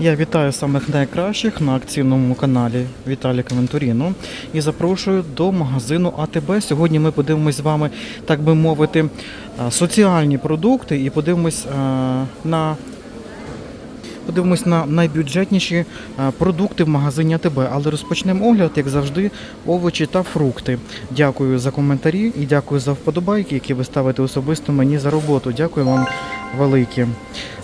Я вітаю самих найкращих на акційному каналі Віталіка Вентуріно і запрошую до магазину АТБ. Сьогодні ми подивимось з вами, так би мовити, е, соціальні продукти і подивимось е, на. Подивимось на найбюджетніші е, продукти в магазині АТБ, але розпочнемо огляд, як завжди, овочі та фрукти. Дякую за коментарі і дякую за вподобайки, які ви ставите особисто мені за роботу. Дякую вам велике.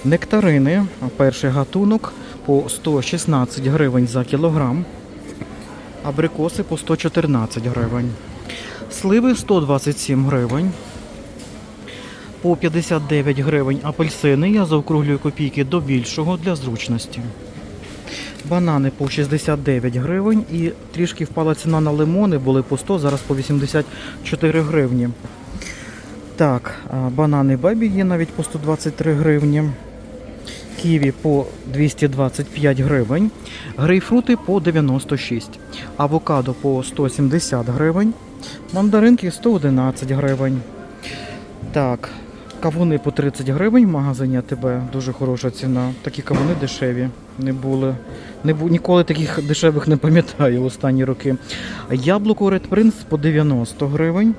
Нектарини, перший гатунок по 116 гривень за кілограм, абрикоси по 114 гривень, сливи 127 гривень. По 59 гривень апельсини. Я заокруглюю копійки до більшого для зручності. Банани по 69 гривень і трішки впала ціна на лимони, були по 100, зараз по 84 гривні. Так, банани бебі є навіть по 123 гривні. Ківі по 225 гривень. Грейпфрути по 96. Авокадо по 170 гривень. Мандаринки 111 гривень. Так, кавуни по 30 гривень в магазині АТБ. Дуже хороша ціна. Такі кавуни дешеві не були. Не бу... Ніколи таких дешевих не пам'ятаю останні роки. Яблуко Red Prince по 90 гривень.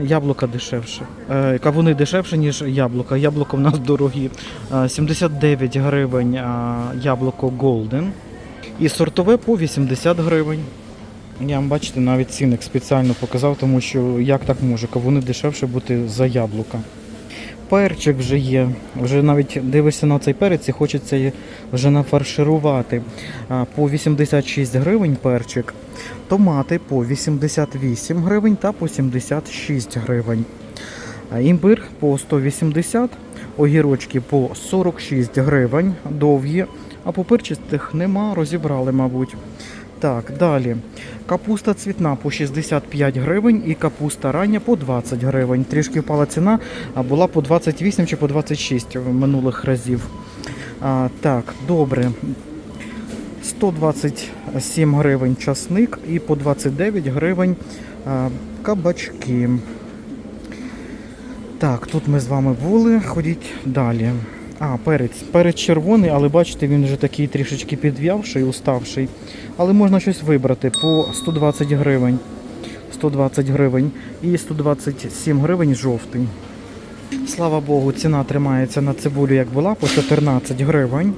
Яблука дешевше. Е, Кавуни дешевше, ніж яблука. Яблука в нас дорогі. Е, 79 гривень яблуко Golden. І сортове по 80 гривень. Я вам бачите, навіть цінник спеціально показав, тому що як так може, кавуни дешевше бути за яблука. Перчик вже є. Вже навіть дивишся на цей перець і хочеться вже нафарширувати. По 86 гривень перчик. Томати по 88 гривень та по 76 гривень. Імбир по 180, огірочки по 46 гривень, довгі, а пупирчастих нема, розібрали, мабуть. Так, далі. Капуста цвітна по 65 гривень і капуста рання по 20 гривень. Трішки впала ціна, а була по 28 чи по 26 минулих разів. А, так, добре. 127 гривень часник і по 29 гривень а, кабачки. Так, тут ми з вами були. Ходіть далі. А, перець. Перець червоний, але бачите, він вже такий трішечки підв'явший, уставший. Але можна щось вибрати по 120 гривень. 120 гривень і 127 гривень жовтий. Слава Богу, ціна тримається на цибулю, як була, по 14 гривень.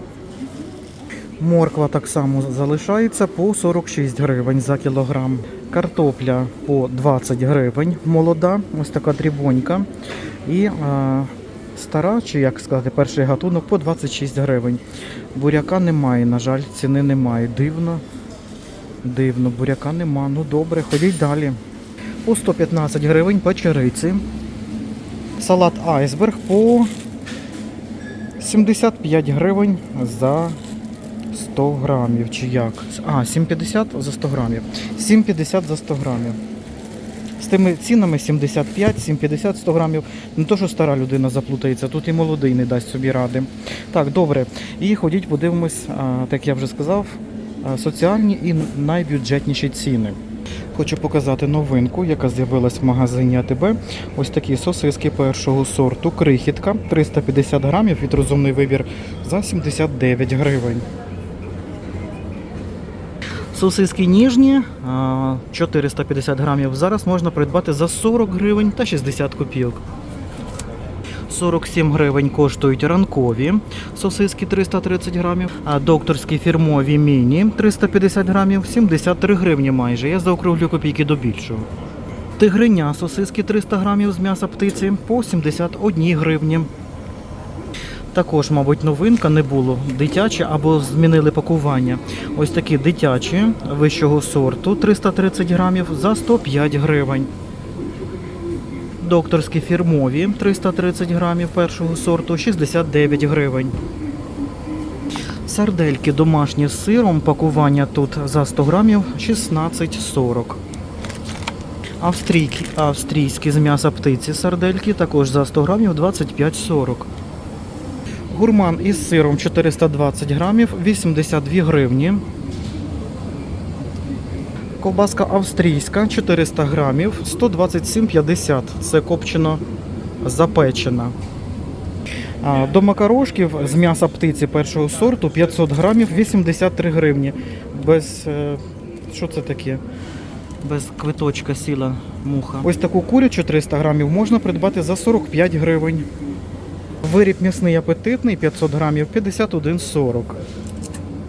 Морква так само залишається по 46 гривень за кілограм. Картопля по 20 гривень, молода, ось така дрібонька. І стара, чи як сказати, перший гатунок по 26 гривень. Буряка немає, на жаль, ціни немає. Дивно. Дивно, буряка нема. Ну добре, ходіть далі. По 115 гривень печериці. Салат айсберг по 75 гривень за 100 грамів. Чи як? А, 7,50 за 100 грамів. 7,50 за 100 грамів. З тими цінами 75, 7,50 100 грамів. Не то, що стара людина заплутається, тут і молодий не дасть собі ради. Так, добре. І ходіть, подивимось, так я вже сказав, соціальні і найбюджетніші ціни. Хочу показати новинку, яка з'явилась в магазині АТБ. Ось такі сосиски першого сорту. Крихітка 350 грамів від розумний вибір за 79 гривень. Сосиски ніжні 450 грамів. Зараз можна придбати за 40 гривень та 60 копійок. 47 гривень коштують ранкові сосиски 330 грамів, а докторські фірмові міні 350 грамів, 73 гривні майже. Я заокруглю копійки до більшого. Тигриня сосиски 300 грамів з м'яса птиці по 71 гривні. Також, мабуть, новинка не було. Дитячі або змінили пакування. Ось такі дитячі вищого сорту 330 грамів за 105 гривень. Докторські фірмові 330 грамів першого сорту 69 гривень. Сардельки домашні з сиром. Пакування тут за 100 грамів 16,40. Австрійки, австрійські з м'яса птиці сардельки також за 100 грамів 25,40. Гурман із сиром 420 грамів 82 гривні. Ковбаска австрійська 400 грамів 127,50. Це копчено запечена. До макарошків з м'яса птиці першого сорту 500 грамів 83 гривні. Без. е, Що це таке? Без квиточка сіла муха. Ось таку курячу 300 грамів можна придбати за 45 гривень. Виріб м'ясний апетитний 500 грамів 51,40.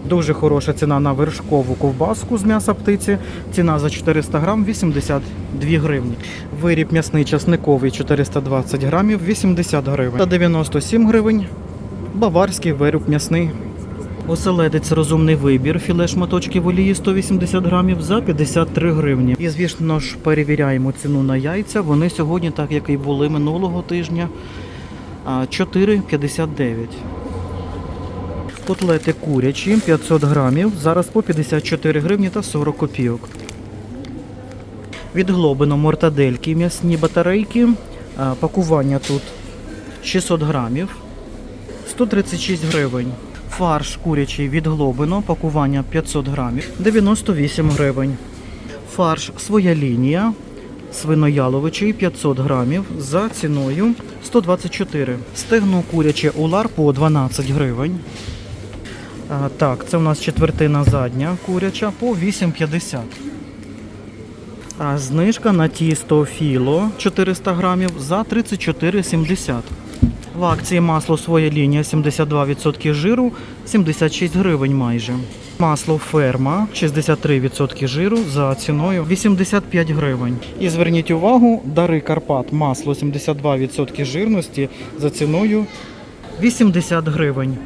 Дуже хороша ціна на вершкову ковбаску з м'яса птиці. Ціна за 400 грам 82 гривні. Виріб м'ясний часниковий 420 грамів 80 гривень. Та 97 гривень. Баварський виріб м'ясний. Оселедець розумний вибір. Філе шматочків олії 180 грамів за 53 гривні. І звісно ж перевіряємо ціну на яйця. Вони сьогодні, так як і були минулого тижня, 4,59. Котлети курячі 500 грамів. Зараз по 54 гривні та 40 копійок. Від Глобино мортадельки, м'ясні батарейки. Пакування тут 600 грамів. 136 гривень. Фарш курячий від Глобино, пакування 500 грамів, 98 гривень. Фарш своя лінія, свинояловичий 500 грамів за ціною 124. Стегно куряче улар по 12 гривень. Так, це у нас четвертина задня куряча по 8,50. А знижка на тісто філо 400 грамів за 34,70. В акції масло своя лінія 72% жиру, 76 гривень майже. Масло ферма 63% жиру за ціною 85 гривень. І зверніть увагу, дари Карпат масло 72% жирності за ціною 80 гривень.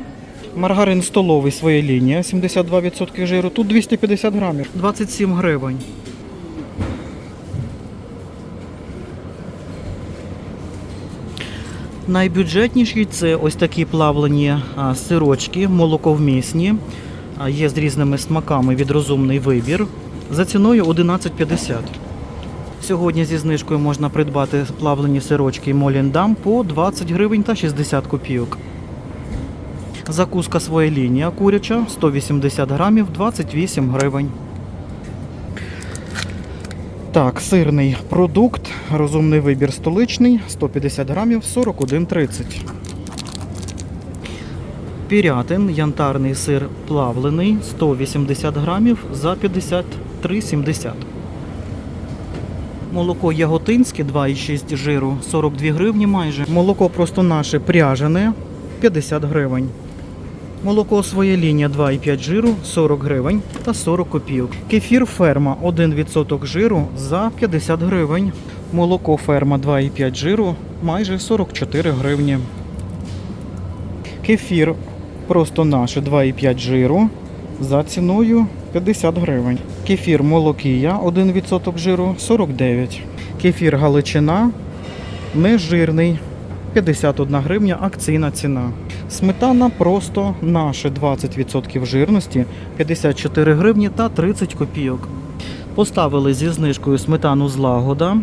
Маргарин столовий своя лінія 72% жиру. Тут 250 грамів, 27 гривень. Найбюджетніші це ось такі плавлені сирочки, молоковмісні. Є з різними смаками від розумний вибір. За ціною 11,50. Сьогодні зі знижкою можна придбати плавлені сирочки Моліндам по 20 гривень та 60 копійок. Закуска своя лінія куряча 180 грамів 28 гривень. Так, сирний продукт, розумний вибір столичний, 150 грамів, 41,30. Пірятин, янтарний сир плавлений, 180 грамів за 53,70. Молоко яготинське 2,6 жиру, 42 гривні майже. Молоко просто наше пряжене, 50 гривень. Молоко своя лінія 2,5 жиру 40 гривень та 40 копійок. Кефір ферма 1% жиру за 50 гривень. Молоко ферма 2,5 жиру майже 44 гривні. Кефір просто наше 2,5 жиру за ціною 50 гривень. Кефір молокія 1% жиру 49. Кефір галичина нежирний 51 гривня акційна ціна. Сметана просто наше 20% жирності 54 гривні та 30 копійок. Поставили зі знижкою сметану з лагода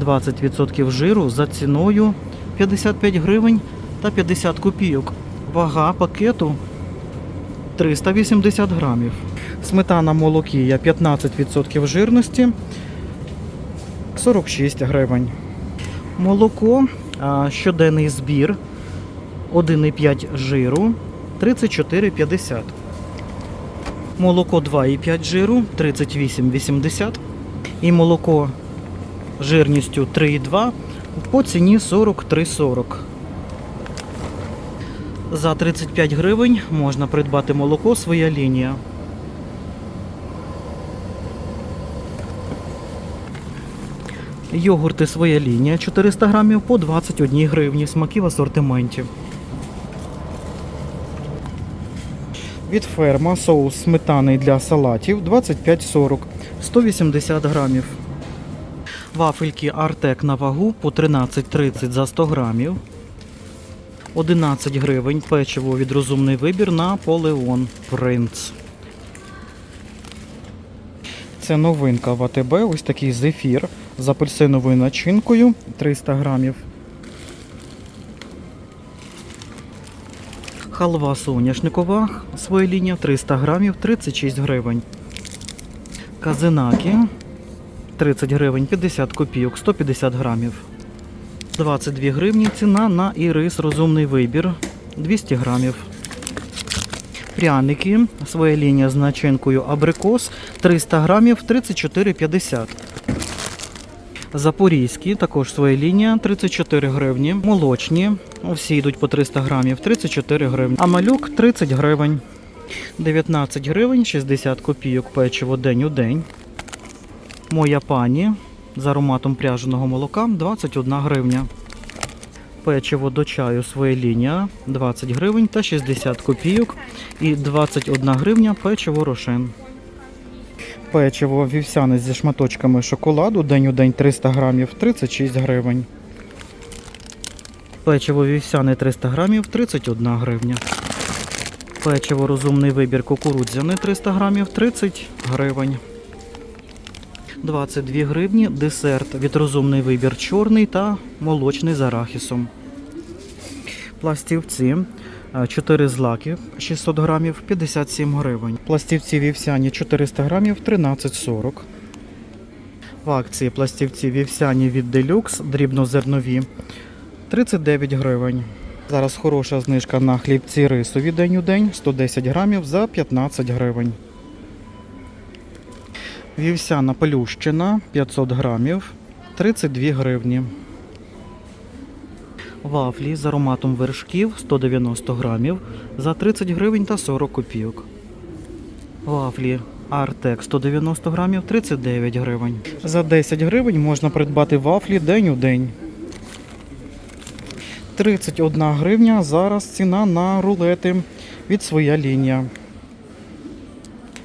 20% жиру за ціною 55 гривень та 50 копійок. Вага пакету 380 грамів. Сметана молокія 15% жирності 46 гривень. Молоко щоденний збір 1,5 жиру 34,50. Молоко 2,5 жиру 38,80. І молоко жирністю 3,2 по ціні 43,40. За 35 гривень можна придбати молоко своя лінія. Йогурти своя лінія 400 грамів по 21 гривні. Смаки в асортименті. Від ферма соус сметаний для салатів 25,40 180 грамів. Вафельки Артек на вагу по 13,30 за 100 грамів. 11 гривень печиво від розумний вибір Наполеон Принц. Це новинка в АТБ, ось такий зефір з апельсиновою начинкою 300 грамів. Халва соняшникова своя лінія 300 грамів 36 гривень. Казинаки 30 гривень 50 копійок 150 грамів. 22 гривні ціна на ірис розумний вибір 200 грамів. Пряники, своя лінія з начинкою абрикос 300 грамів 34,50. Запорізькі, також своя лінія 34 гривні. Молочні, всі йдуть по 300 грамів 34 гривні. А малюк 30 гривень. 19 гривень 60 копійок печиво день у день. Моя пані з ароматом пряженого молока 21 гривня. Печиво до чаю своя лінія 20 гривень та 60 копійок і 21 гривня печиво рошен. Печиво вівсяне зі шматочками шоколаду день у день 300 грамів 36 гривень. Печиво вівсяне 300 грамів 31 гривня. Печиво розумний вибір кукурудзяне 300 грамів 30 гривень. 22 гривні десерт від розумний вибір чорний та молочний з арахісом. Пластівці 4 злаки 600 грамів 57 гривень. Пластівці вівсяні 400 грамів 13,40. В акції пластівці вівсяні від Делюкс дрібнозернові 39 гривень. Зараз хороша знижка на хлібці рисові день у день 110 грамів за 15 гривень. Вівсяна пелющина 500 грамів 32 гривні. Вафлі з ароматом вершків 190 грамів за 30 гривень та 40 копійок. Вафлі Артек 190 грамів 39 гривень. За 10 гривень можна придбати вафлі день у день. 31 гривня зараз ціна на рулети від своя лінія.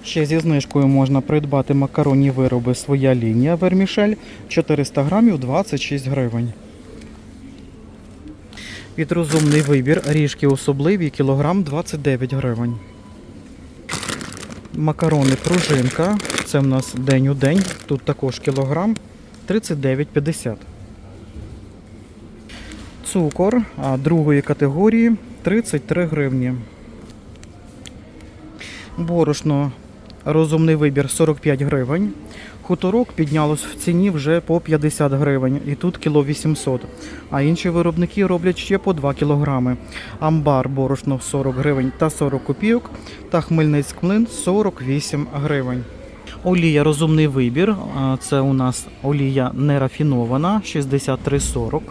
Ще зі знижкою можна придбати макаронні вироби своя лінія вермішель 400 грамів 26 гривень. Від розумний вибір ріжки особливі кілограм 29 гривень. Макарони пружинка. Це в нас день у день. Тут також кілограм 39,50. Цукор другої категорії 33 гривні. Борошно розумний вибір 45 гривень. Хуторок піднялось в ціні вже по 50 гривень, і тут кіло 800. А інші виробники роблять ще по 2 кілограми. Амбар борошно 40 гривень та 40 копійок, та Хмельницьк млин 48 гривень. Олія розумний вибір. Це у нас олія нерафінована 63,40.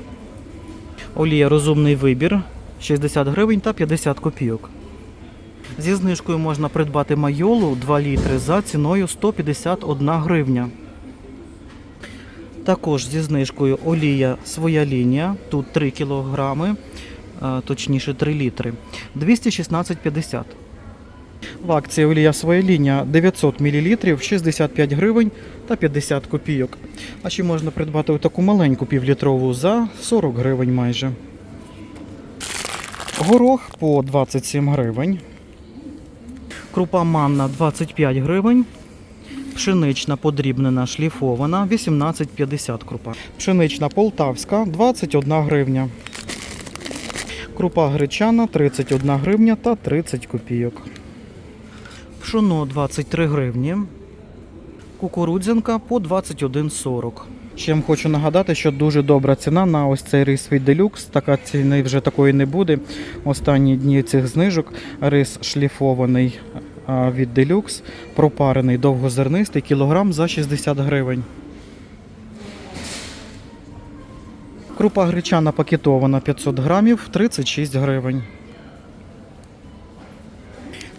Олія розумний вибір 60 гривень та 50 копійок. Зі знижкою можна придбати майолу 2 літри за ціною 151 гривня. Також зі знижкою олія своя лінія. Тут 3 кілограми, точніше 3 літри. 216,50. В акції олія своя лінія 900 мл 65 гривень та 50 копійок. А ще можна придбати таку маленьку півлітрову за 40 гривень майже. Горох по 27 гривень. Крупа манна 25 гривень. Пшенична подрібнена шліфована 18,50 крупа. Пшенична полтавська 21 гривня. Крупа гречана 31 гривня та 30 копійок. Пшоно 23 гривні. Кукурудзянка по 21,40. Ще вам хочу нагадати, що дуже добра ціна на ось цей рис від Делюкс. Така ціни вже такої не буде. Останні дні цих знижок. Рис шліфований від Делюкс, пропарений довгозернистий, кілограм за 60 гривень. Крупа гречана пакетована 500 грамів 36 гривень.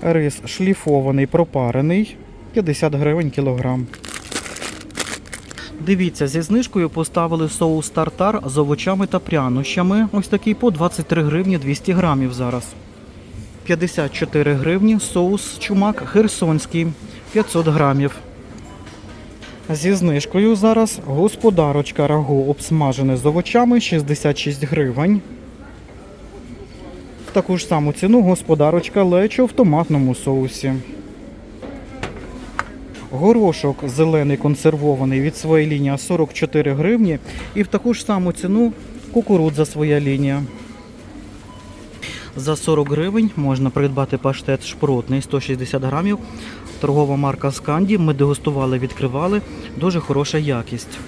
Рис шліфований, пропарений 50 гривень кілограм. Дивіться, зі знижкою поставили соус тартар з овочами та прянощами. Ось такий по 23 гривні 200 грамів зараз. 54 гривні соус чумак херсонський 500 грамів. Зі знижкою зараз господарочка рагу обсмажене з овочами 66 гривень. В таку ж саму ціну господарочка лечо в томатному соусі. Горошок зелений консервований від своєї лінії 44 гривні. І в таку ж саму ціну кукурудза своя лінія. За 40 гривень можна придбати паштет шпротний 160 грамів. Торгова марка Сканді. Ми дегустували, відкривали. Дуже хороша якість.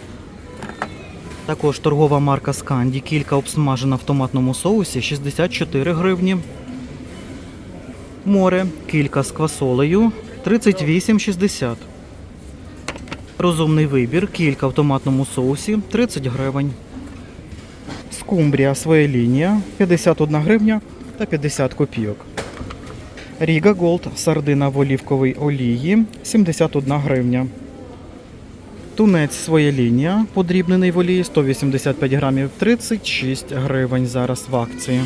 Також торгова марка Сканді, кілька обсмажена в томатному соусі 64 гривні. Море, кілька з квасолею 38,60. Розумний вибір, кілька в томатному соусі 30 гривень. Скумбрія своя лінія 51 гривня та 50 копійок. Ріга Голд сардина в олівковій олії 71 гривня. Тунець своя лінія, подрібнений в олії 185 грамів 36 гривень зараз в акції.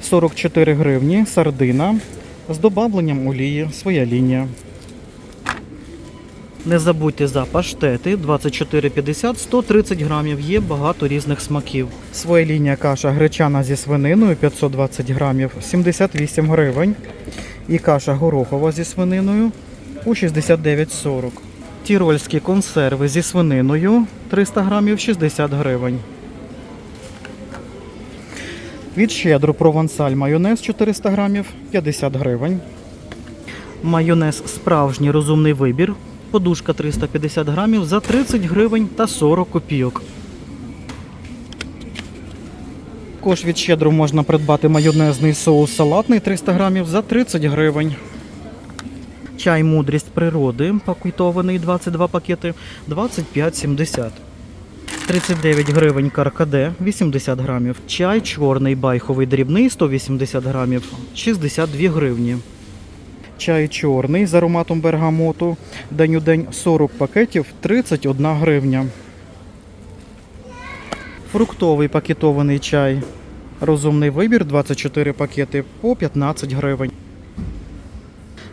44 гривні сардина з добавленням олії своя лінія. Не забудьте за паштети 24,50 130 грамів. Є багато різних смаків. Своя лінія каша гречана зі свининою 520 грамів 78 гривень. І каша горохова зі свининою у 69,40. Тірольські консерви зі свининою 300 грамів 60 гривень. Від щедру провансаль майонез 400 грамів 50 гривень. Майонез справжній розумний вибір. Подушка 350 грамів за 30 гривень та 40 копійок. Також від щедру можна придбати майонезний соус салатний 300 грамів за 30 гривень. Чай мудрість природи пакетований 22 пакети 25,70. 39 гривень каркаде 80 грамів. Чай чорний байховий дрібний 180 грамів 62 гривні. Чай чорний з ароматом бергамоту. День у день 40 пакетів 31 гривня. Фруктовий пакетований чай. Розумний вибір 24 пакети по 15 гривень.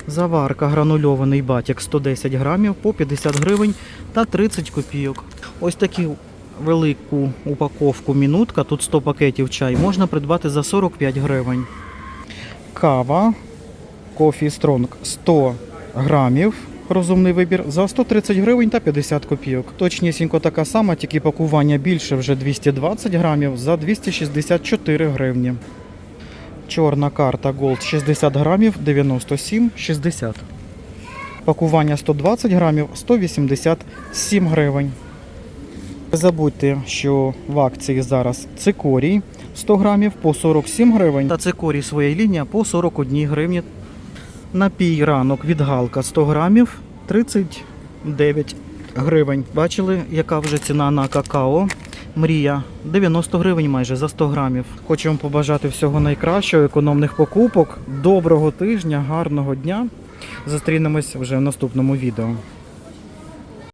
Заварка гранульований батік 110 грамів по 50 гривень та 30 копійок. Ось таку велику упаковку мінутка, тут 100 пакетів чай, можна придбати за 45 гривень. Кава Кофі Стронг 100 грамів. Розумний вибір за 130 гривень та 50 копійок. Точнісінько така сама, тільки пакування більше вже 220 грамів за 264 гривні. Чорна карта Gold 60 грамів 97,60. Пакування 120 грамів 187 гривень. Не забудьте, що в акції зараз цикорій 100 грамів по 47 гривень. Та цикорій своя лінія по 41 гривні. Напій ранок від Галка 100 грамів 39 гривень. Бачили, яка вже ціна на какао? Мрія 90 гривень майже за 100 грамів. Хочу вам побажати всього найкращого, економних покупок, доброго тижня, гарного дня. Зустрінемось вже в наступному відео.